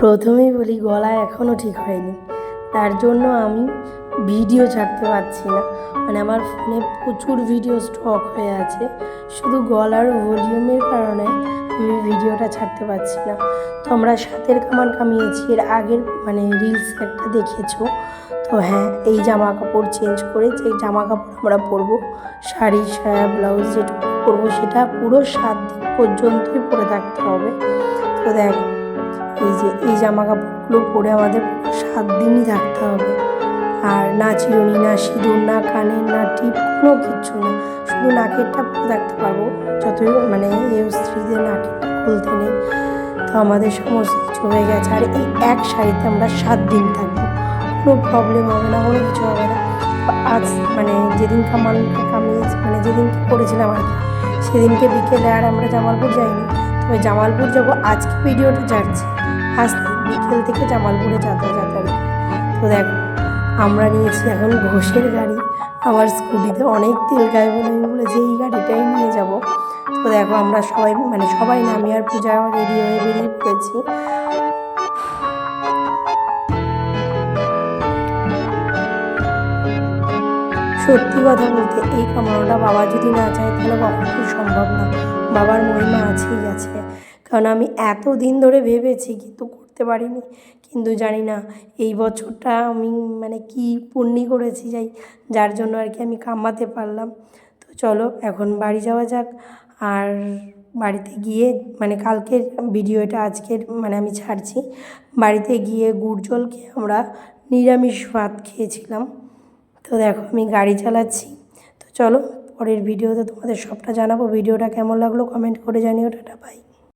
প্রথমেই বলি, গলা এখনও ঠিক হয়নি। তার জন্য আমি ভিডিও ছাড়তে পারছি না। মানে আমার ফোনে প্রচুর ভিডিও স্টক হয়ে আছে। শুধু গলার ভলিউমের কারণে আমি ভিডিওটা ছাড়তে পারছি না। তো আমরা সাতের কামান কামিয়েছি, এর আগের মানে রিলস একটা দেখেছ? তো হ্যাঁ এই জামা কাপড় চেঞ্জ করে যে জামা কাপড় আমরা পরবো, শাড়ি, সায়া ব্লাউজ যেটুকু পরবো, সেটা পুরো সাত দিন পর্যন্তই পরে থাকতে হবে। তো দেখ এই যে, এই জামা কাপড়গুলো পরে আমাদের সাত দিনই থাকতে হবে। আর না চিরুনি, না সিঁদুর, না কানের, না টিপ, কোনো কিচ্ছু না। শুধু নাকেরটা পরে পারব, যতই মানে এই স্ত্রীদের নাকেরটা খুলতে নেই। তো আমাদের সমস্ত কিছু হয়ে গেছে। আর এই এক শাড়িতে আমরা সাত দিন থাকব। কোনো প্রবলেম হবে না, কোনো কিছু হবে না। আজ মানে যেদিন কামান কামিয়েছি মানে যেদিনকে করেছিলাম আর কি, সেদিনকে বিকেলে আর আমরা জামালপুর যাইনি। তবে জামালপুর যাব। আজকে ভিডিওটা যাচ্ছি আজ বিকেল থেকে জামালপুরে যাতায়াত কি তো দেখো, আমরা নিয়েছি এখন ঘোষের গাড়ি। আমার স্কুটিতে অনেক তেল গায়ে বলে আমি বলেছি, এই গাড়িটাই নিয়ে যাব। তো দেখো, আমরা সবাই মানে সবাই না আমি আর পূজা রেডি হয়ে বেরিয়ে পড়েছি। সত্যি কথা বলতে, এই কামনাটা বাবা যদি না চায় তাহলে কখনোই সম্ভব না। বাবার মহিমা আছেই আছে। কারণ আমি এত দিন ধরে ভেবেছি কিন্তু করতে পারিনি। কিন্তু জানি না, এই বছরটা আমি মানে কি পুণ্যি করেছি যাই, যার জন্য আর কি আমি কামাতে পারলাম। তো চলো, এখন বাড়ি যাওয়া যাক। আর বাড়িতে গিয়ে মানে কালকের ভিডিও এটা আজকের মানে আমি ছাড়ছি। বাড়িতে গিয়ে গুড় জল খেয়ে আমরা নিরামিষ ভাত খেয়েছিলাম। তো দেখো আমি গাড়ি চালাচ্ছি। তো চলো পরের ভিডিওতে তোমাদের সবটা জানাব। ভিডিওটা কেমন লাগল কমেন্ট করে জানিও, টাটা বাই